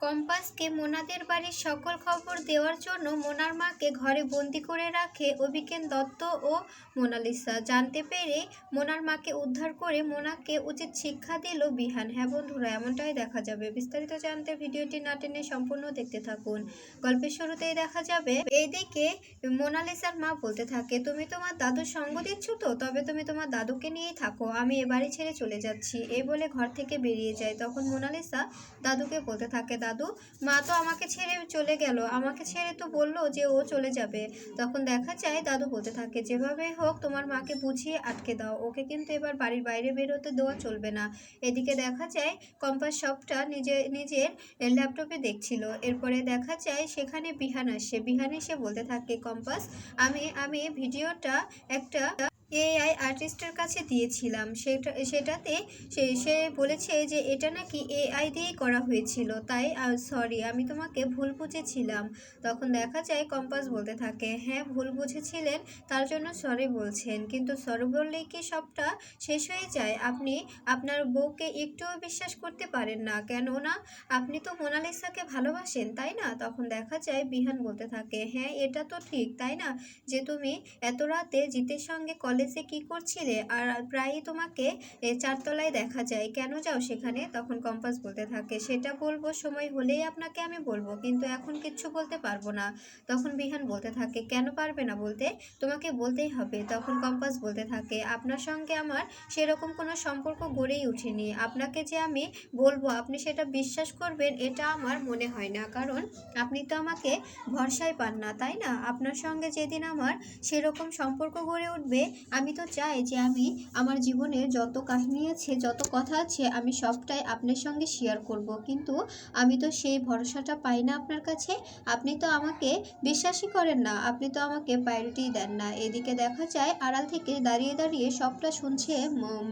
কম্পাসকে মোনাদের বাড়ির সকল খবর দেওয়ার জন্য মোনার মাকে ঘরে বন্দি করে রাখে অভিকেন দত্ত ও মোনালিসা। জানতে পেরে মোনার মাকে উদ্ধার করে মোনাকে উচিত শিক্ষা দিল বিহান। হ্যাঁ বন্ধুরা, এমনটাই দেখা যাবে। বিস্তারিত জানতে ভিডিওটি না টেনে সম্পূর্ণ দেখতে থাকুন। গল্পের শুরুতেই দেখা যাবে, এইদিকে মোনালিসার মা বলতে থাকে, তুমি তোমার দাদুর সঙ্গ দিচ্ছ তো? তবে তুমি তোমার দাদুকে নিয়েই থাকো, আমি এ বাড়ি ছেড়ে চলে যাচ্ছি। এই বলে ঘর থেকে বেরিয়ে যায়। তখন মোনালিসা দাদুকে বলতে থাকে দাদু। মা তো আমাকে ছেড়ে চলে গেল। আমাকে ছেড়ে তো বলল যে ও চলে যাবে। তখন দেখা যায় দাদু বলতে থাকে, যেভাবে হোক তোমার মাকে বুঝিয়ে আটকে দাও। ওকে কিন্তু এবার বাড়ির বাইরে বেরোতে দেওয়া চলবে না। এদিকে দেখা যায় কম্পাস সবটা নিজে, নিজের ল্যাপটপে দেখছিল। এরপরে দেখা যায় সেখানে বিহান আসে। বিহান এসে বলতে থাকে, কম্পাস, আমি আমি ভিডিওটা একটা এআই আর্টিস্টের কাছে দিয়েছিলাম। সেটা, সেটাতে সে সে বলেছে যে এটা নাকি এআই দিয়েই করা হয়েছিল। তাই সরি আমি তোমাকে ভুল বুঝেছিলাম। তখন দেখা যায় কম্পাস বলতে থাকে হ্যাঁ ভুল বুঝেছিলেন, তার জন্য সরি বলছেন। কিন্তু সরি বললেই কি সবটা শেষ হয়ে যায়? আপনি, আপনার বউকে একটুও বিশ্বাস করতে পারেন না। কেননা, আপনি তো মোনালিসাকে ভালোবাসেন, তাই না? তখন দেখা যায় বিহান বলতে থাকে হ্যাঁ এটা তো ঠিক, তাই না? যে তুমি এত রাতে জিতের সঙ্গে কলেজে কি করছিলে? আর প্রায়ই তোমাকে চারতলায় দেখা যায়। কেন যাও সেখানে? তখন কম্পাস বলতে থাকে, সেটা বলব, সময় হলেই আপনাকে আমি বলব, কিন্তু এখন কিচ্ছু বলতে পারব না। তখন বিহান বলতে থাকে, কেন পারবে না বলতে? তোমাকে বলতেই হবে। তখন কম্পাস বলতে থাকে, আপনার সঙ্গে আমার সেরকম কোনো সম্পর্ক গড়েই ওঠেনি আপনাকে যে আমি বলব, আপনি সেটা বিশ্বাস করবেন, এটা আমার মনে হয় না। কারণ আপনি তো আমাকে ভরসায় পান না, তাই না? আপনার সঙ্গে যেদিন আমার সেরকম সম্পর্ক গড়ে উঠবে আমি তো চাই যে আমি আমার জীবনের যত কাহিনী আছে, যত কথা আছে, আমি সবটাই আপনার সঙ্গে শেয়ার করব। কিন্তু আমি তো সেই ভরসাটা পাই না আপনার কাছে। আপনি তো আমাকে বিশ্বাসই করেন না। আপনি তো আমাকে প্রায়োরিটি দেন না। এদিকে দেখা যায় আড়াল থেকে দাঁড়িয়ে দাঁড়িয়ে সবটা শুনছে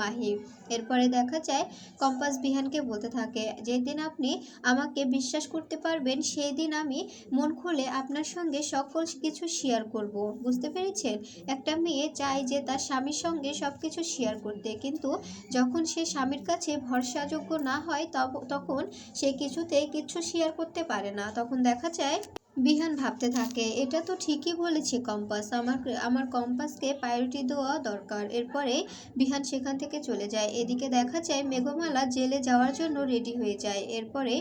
মাহি এরপরে দেখা যায় কম্পাস বিহানকে বলতে থাকে, যেদিন আপনি আমাকে বিশ্বাস করতে পারবেন সেই দিন আমি মন খুলে আপনার সঙ্গে সকল কিছু শেয়ার করব। বুঝতে পেরেছেন? একটা মেয়ে চায় যে তার স্বামীর সঙ্গে সব কিছু শেয়ার করতে। কিন্তু যখন সে স্বামীর কাছে ভরসাযোগ্য না হয় তখন সে কিছুতেই কিছু শেয়ার করতে পারে না। তখন দেখা যায় বিহান ভাবতে থাকে, এটা তো ঠিকই বলেছে কম্পাস আমার আমার কম্পাসকে প্রায়োরিটি দেওয়া দরকার। এরপরে বিহান সেখান থেকে চলে যায়। এদিকে দেখা যায় মেঘমালা জেলে যাওয়ার জন্য রেডি হয়ে যায়। এরপরে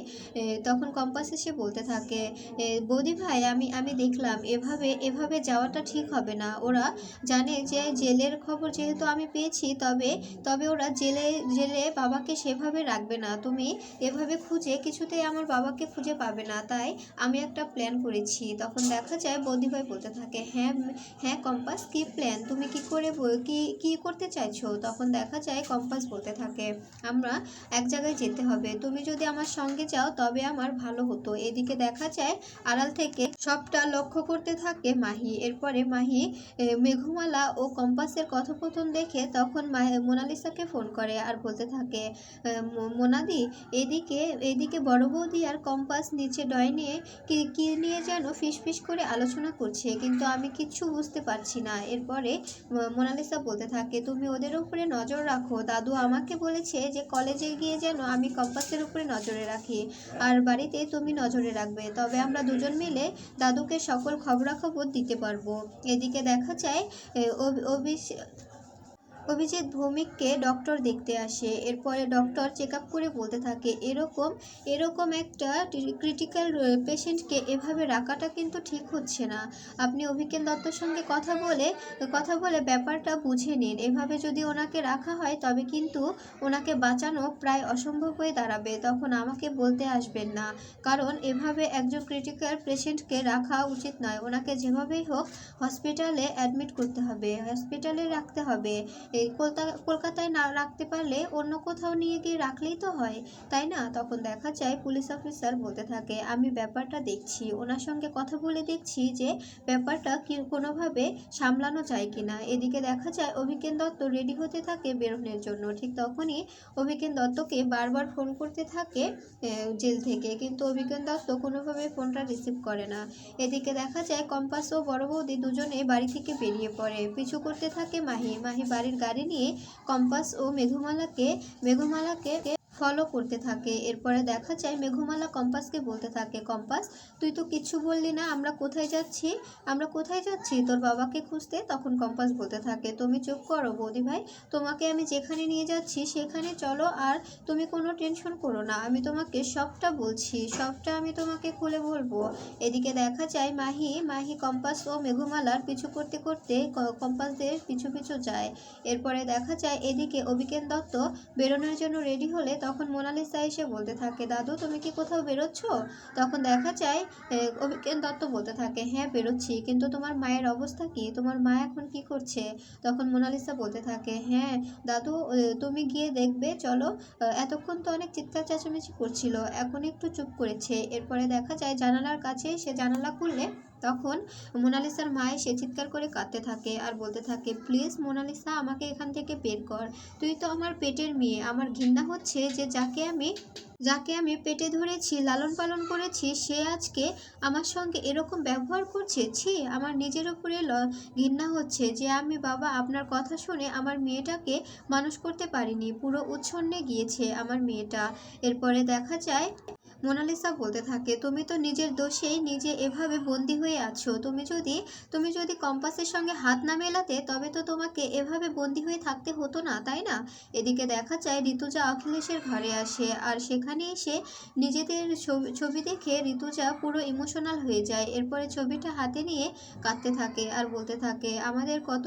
তখন কম্পাস এসে বলতে থাকে বৌদি ভাই, আমি আমি দেখলাম, এভাবে এভাবে যাওয়াটা ঠিক হবে না। ওরা জানে যে জেলের খবর যেহেতু আমি পেয়েছি, তবে তবে ওরা জেলে জেলে বাবাকে সেভাবে রাখবে না। তুমি এভাবে খুঁজে কিছুতেই আমার বাবাকে খুঁজে পাবে না। তাই আমি একটা প্ল্যান করেছি। তখন দেখা যায় বৌদিভাই বলতে থাকে হ্যাঁ হ্যাঁ কম্পাস, কি প্ল্যান তুমি কি করে কি কি করতে চাইছো? তখন দেখা যায় কম্পাস বলতে থাকে, আমরা এক জায়গায় যেতে হবে। তুমি যদি আমার সঙ্গে যাও, তবে আমার ভালো হতো। এদিকে দেখা যায় আড়াল থেকে সবটা লক্ষ্য করতে থাকে মাহি। এরপরে মাহি মেঘমালা ও কম্পাসের কথোপকথন দেখে তখন মোনালিসাকে ফোন করে আর বলতে থাকে মোনাদি এদিকে এদিকে বড় বৌদি আর কম্পাস নিচে ডয় নিয়ে কি কি নিয়ে যেন ফিসফিস করে আলোচনা করছে কিন্তু আমি কিচ্ছু বুঝতে পারছি না। এরপরে মোনালিসা বলতে থাকে তুমি ওদের উপরে নজর রাখো। দাদু আমাকে বলেছে যে কলেজে গিয়ে যেন আমি কম্পাসের উপরে নজরে রাখি। আর বাড়িতে তুমি নজরে রাখবে। তবে আমরা দুজন মিলে দাদুকে সকল খবরাখবর দিতে পারব। এদিকে দেখা যায় এ, অভি- অভিষ- অভিজিৎ ভৌমিককে ডক্টর দেখতে আসে। এরপরে ডক্টর চেক আপ করে বলতে থাকে, এরকম এরকম একটা ক্রিটিক্যাল পেশেন্টকে এভাবে রাখাটা কিন্তু ঠিক হচ্ছে না। আপনি অভিজ্ঞান দত্তর সঙ্গে কথা বলে কথা বলে ব্যাপারটা বুঝে নিন। এভাবে যদি ওনাকে রাখা হয়, তবে কিন্তু ওনাকে বাঁচানো প্রায় অসম্ভব হয়ে দাঁড়াবে। তখন আমাকে বলতে আসবেন না। কারণ এভাবে একজন ক্রিটিক্যাল পেশেন্টকে রাখা উচিত নয়। ওনাকে যেভাবেই হোক হসপিটালে অ্যাডমিট করতে হবে হসপিটালে রাখতে হবে। কলকাতা কলকাতায় না রাখতে পারলে অন্য কোথাও নিয়ে গিয়ে রাখলেই তো হয়, তাই না? তখন দেখা যায় পুলিশ অফিসার বলতে থাকে, আমি ব্যাপারটা দেখছি। ওনার সঙ্গে কথা বলে দেখছি যে ব্যাপারটা কি, কোনোভাবে সামলানো যায় কি না এদিকে দেখা যায় অভিজ্ঞান দত্ত রেডি হতে থাকে বেরোনোর জন্য। ঠিক তখনই অভিজ্ঞান দত্তকে বারবার ফোন করতে থাকে জেল থেকে। কিন্তু অভিজ্ঞান দত্ত কোনোভাবে ফোনটা রিসিভ করে না। এদিকে দেখা যায় কম্পাস ও বড় বৌদি দুজনে বাড়ি থেকে বেরিয়ে পড়ে। পিছু করতে থাকে মাহি। মাহি বাড়ির গাড়ি নিয়ে কম্পাস ও মেঘমালাকে মেঘমালাকে ফলো করতে থাকে। এরপরে দেখা যায় মেঘমালা কম্পাসকে বলতে থাকে, কম্পাস, তুই তো কিচ্ছু বললি না, আমরা কোথায় যাচ্ছি? আমরা কোথায় যাচ্ছি? তোর বাবাকে খুঁজতে? তখন কম্পাস বলতে থাকে, তুমি চুপ করো বৌদি ভাই, তোমাকে আমি যেখানে নিয়ে যাচ্ছি সেখানে চলো আর তুমি কোনো টেনশন করো না, আমি তোমাকে সবটা বলছি, সবটা আমি তোমাকে খুলে বলব। এদিকে দেখা যায় মাহি মাহি কম্পাস ও মেঘমালার পিছু করতে করতে কম্পাসদের পিছু পিছু যায়। এরপরে দেখা যায় এদিকে অভিকেন দত্ত বেরোনোর জন্য রেডি হলে তখন মোনালিসা এসে বলতে থাকে, দাদু, তুমি কি কোথাও বেরোচ্ছ? তখন দেখা যায় অভিজ্ঞান দত্ত বলতে থাকে হ্যাঁ বেরোচ্ছি, কিন্তু তোমার মায়ের অবস্থা কি? তোমার মা এখন কি করছে? তখন মোনালিসা বলতে থাকে হ্যাঁ দাদু তুমি গিয়ে দেখবে, চলো। এতক্ষণ তো অনেক চিৎকার চেঁচামেচি করছিল, এখন একটু চুপ করেছে। এরপরে দেখা যায়, জানালার কাছে সে জানালা খুললে তখন মোনালিসার মা এসে চিৎকার করে কাঁদতে থাকে আর বলতে থাকে, প্লিজ মোনালিসা, আমাকে এখান থেকে বের কর। তুই তো আমার পেটের মেয়ে। আমার ঘৃণা হচ্ছে যে যাকে আমি যাকে আমি পেটে ধরেছি, লালন পালন করেছি, সে আজকে আমার সঙ্গে এরকম ব্যবহার করছে। ছি, আমার নিজের উপরে ঘৃণা হচ্ছে যে আমি বাবা, আপনার কথা শুনে আমার মেয়েটাকে মানুষ করতে পারিনি। পুরো উচ্ছন্নে গিয়েছে আমার মেয়েটা। এরপরে দেখা যায় মোনালিসা বলতে থাকে, তুমি তো নিজের দোষেই নিজে এভাবে বন্দি হয়ে আছো। তুমি যদি তুমি যদি কম্পাসের সঙ্গে হাত না মেলাতে, তবে তো তোমাকে এভাবে বন্দি হয়ে থাকতে হতো না, তাই না? এদিকে দেখা যায় ঋতুজা অখিলেশের ঘরে আসে, আর সেখানে এসে নিজেদের ছবি- দেখে ঋতুজা পুরো ইমোশনাল হয়ে যায়। এরপরে ছবিটা হাতে নিয়ে কাঁদতে থাকে আর বলতে থাকে, আমাদের কত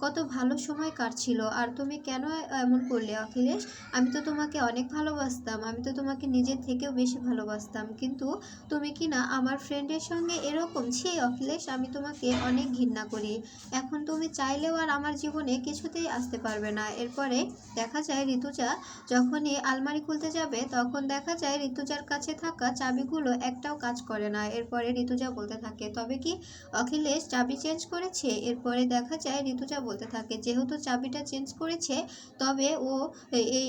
কত ভালো সময় কাটছিল, আর তুমি কেন এমন করলে অখিলেশ? আমি তো তোমাকে অনেক ভালোবাসতাম, আমি তো তোমাকে নিজের থেকেও বেশি ভালোবাসতাম। কিন্তু তুমি কি না আমার ফ্রেন্ডের সঙ্গে এরকম ছি অখিলেশ আমি তোমাকে অনেক ঘৃণা করি। এখন তুমি চাইলেও আর আমার জীবনে কিছুতেই আসতে পারবে না। এরপরে দেখা যায় ঋতুজা যখনই আলমারি খুলতে যাবে, তখন দেখা যায় ঋতুজার কাছে থাকা চাবিগুলো একটাও কাজ করে না। এরপরে ঋতুজা বলতে থাকে, তবে কি অখিলেশ চাবি চেঞ্জ করেছে? এরপরে দেখা যায় ঋতুজা বলতে থাকে, যেহেতু চাবিটা চেঞ্জ করেছে, তবে ও এই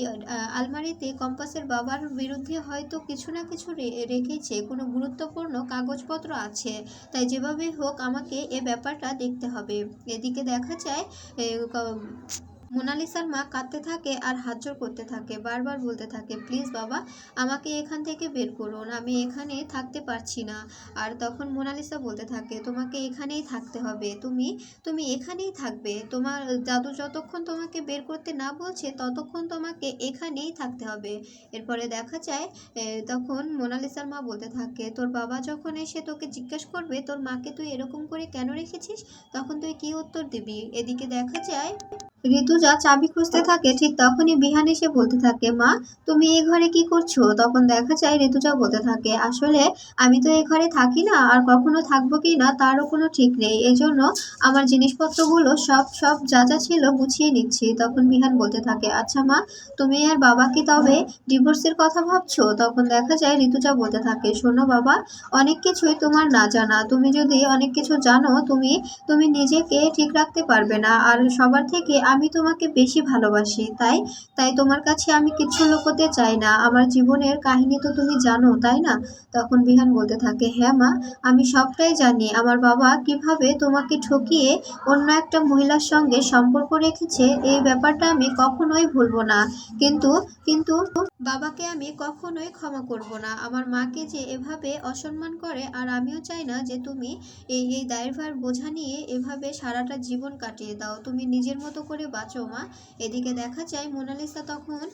আলমারিতে কম্পাসের বাবার বিরুদ্ধে হয়তো কিছু না কিছু রেখেছে, কোনো গুরুত্বপূর্ণ কাগজপত্র আছে। তাই যেভাবেই হোক আমাকে এ ব্যাপারটা দেখতে হবে। এদিকে দেখা যায় মোনালিসার মা কাঁদতে থাকে আর হাত জোর করতে থাকে, বারবার বলতে থাকে, প্লিজ বাবা, আমাকে এখান থেকে বের করুন আমি এখানে থাকতে পারছি না। আর তখন মোনালিসা বলতে থাকে, তোমাকে এখানেই থাকতে হবে, তুমি তুমি এখানেই থাকবে। তোমার দাদু যতক্ষণ তোমাকে বের করতে না বলছে, ততক্ষণ তোমাকে এখানেই থাকতে হবে। এরপরে দেখা যায় তখন মোনালিসার মা বলতে থাকে, তোর বাবা যখন এসে তোকে জিজ্ঞেস করবে, তোর মাকে তুই এরকম করে কেন রেখেছিস, তখন তুই কি উত্তর দিবি? এদিকে দেখা যায় ঋতুজা চাবি খুঁজতে থাকে, ঠিক তখনই বিহান এসে বলতে থাকে, মা, তুমি এ ঘরে কি করছ? তখন দেখা যায় ঋতুজা বলতে থাকে, আসলে আমি তো এ ঘরে থাকি না, আর কখনো থাকব কি না তারও কোনো ঠিক নেই। এই জন্য আমার জিনিসপত্রগুলো সব সব যা যা ছিল গুছিয়ে নিচ্ছি। তখন বিহান বলতে থাকে আচ্ছা মা, তুমি আর বাবা কি তবে ডিভোর্সের কথা ভাবছ? তখন দেখা যায় ঋতুজা বলতে থাকে, শোনো বাবা, অনেক কিছুই তোমার না জানা। তুমি যদি অনেক কিছু জানো, তুমি তুমি নিজেকে ঠিক রাখতে পারবে না। আর সবার থেকে আমি তোমাকে বেশি ভালোবাসি, তাই? তাই তোমার কাছে আমি কিছু লুকোতে চাই না। আমার জীবনের কাহিনী তো তুমি জানো, তাই না? তখন বিহান বলতে থাকে হ্যাঁ মা, আমি সবটাই জানি। আমার বাবা কীভাবে তোমাকে ঠকিয়ে অন্য একটা মহিলার সঙ্গে সম্পর্ক রেখেছে, এই ব্যাপারটা আমি কখনোই ভুলবো না। কিন্তু কিন্তু বাবাকে আমি কখনোই ক্ষমা করব না। আমার মাকে যে এভাবে অসম্মান করে, আর আমিও চাই না যে তুমি এই এই দায়ভার বোঝা নিয়ে এভাবে সারাটা জীবন কাটিয়ে দাও। তুমি নিজের মতো করে বাঁচো। মা এদিকে দেখা যায় মোনালিসা তখন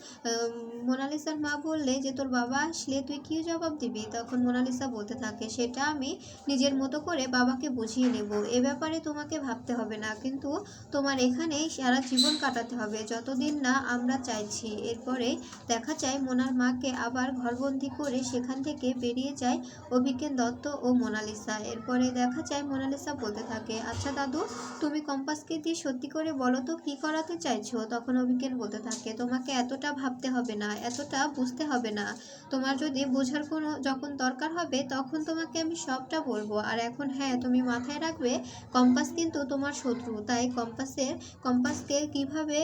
মোনালিসার মা বললে যে, তোর বাবা আসলে তুই কী জবাব দিবি? তখন মোনালিসা বলতে থাকে, সেটা আমি নিজের মতো করে বাবাকে বুঝিয়ে নেব। এ ব্যাপারে তোমাকে ভাবতে হবে না। কিন্তু তোমার এখানেই সারা জীবন কাটাতে হবে। যতদিন না আমরা চাইছি। এরপরে দেখা যায় মোনার মাকে আবার ঘরবন্দি করে সেখান থেকে বেরিয়ে যায় অভিজ্ঞান দত্ত ও মোনালিসা। এরপরে দেখা যায় মোনালিসা বলতে থাকে আচ্ছা দাদু, তুমি কম্পাসকে দিয়ে সত্যি করে বলো তো, কি করাতে চাইছো, তখন অভিজ্ঞান বলতে থাকে, তোমাকে এতটা ভাবতে হবে না, এতটা বুঝতে হবে না। তোমার যদি বোঝার কোনো যখন দরকার হবে, তখন তোমাকে আমি সবটা বলব। আর এখন হ্যাঁ তুমি মাথায় রাখবে, কম্পাস কিন্তু তোমার শত্রু। তাই কম্পাসের কম্পাসকে কীভাবে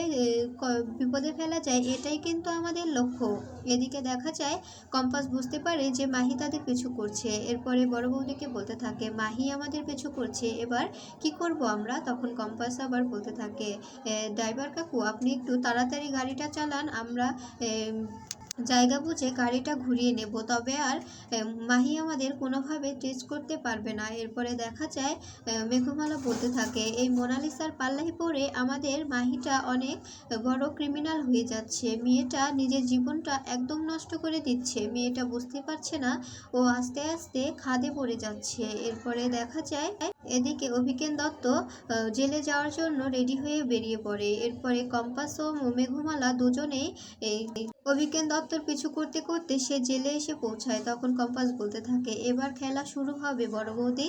বিপদে ফেলা যায়, এটাই কিন্তু আমাদের লক্ষ্য। এদিকে দেখা যায়, কম্পাস বুঝতে পারে যে মাহি তাদের পিছু করছে। এরপরে বড় বৌদিকে বলতে থাকে, মাহি আমাদের পিছু করছে, এবার কি করব আমরা? তখন কম্পাস আবার বলতে থাকে ড্রাইভার কাকু আপনি একটু তাড়াতাড়ি গাড়িটা চালান আমরা জায়গা বুঝে গাড়িটা ঘুরিয়ে নেব, তবে আর মাহি আমাদের কোনোভাবে টেচ করতে পারবে না। এরপরে দেখা যায় মেঘমালা বলতে থাকে, এই মোনালিসার পাল্লাই পড়ে আমাদের মাহিটা অনেক বড় ক্রিমিনাল হয়ে যাচ্ছে। মেয়েটা নিজের জীবনটা একদম নষ্ট করে দিচ্ছে। মেয়েটা বুঝতে পারছে না, ও আস্তে আস্তে খাদে পড়ে যাচ্ছে। এরপরে দেখা যায়, এদিকে অভিকেন দত্ত জেলে যাওয়ার জন্য রেডি হয়ে বেরিয়ে পড়ে। এরপরে কম্পাস ও মেঘমালা দুজনেই অভিকেন দত্তর পিছু করতে করতে সে জেলে এসে পৌঁছায়। তখন কম্পাস বলতে থাকে, এবার খেলা শুরু হবে, বড় বৌদি।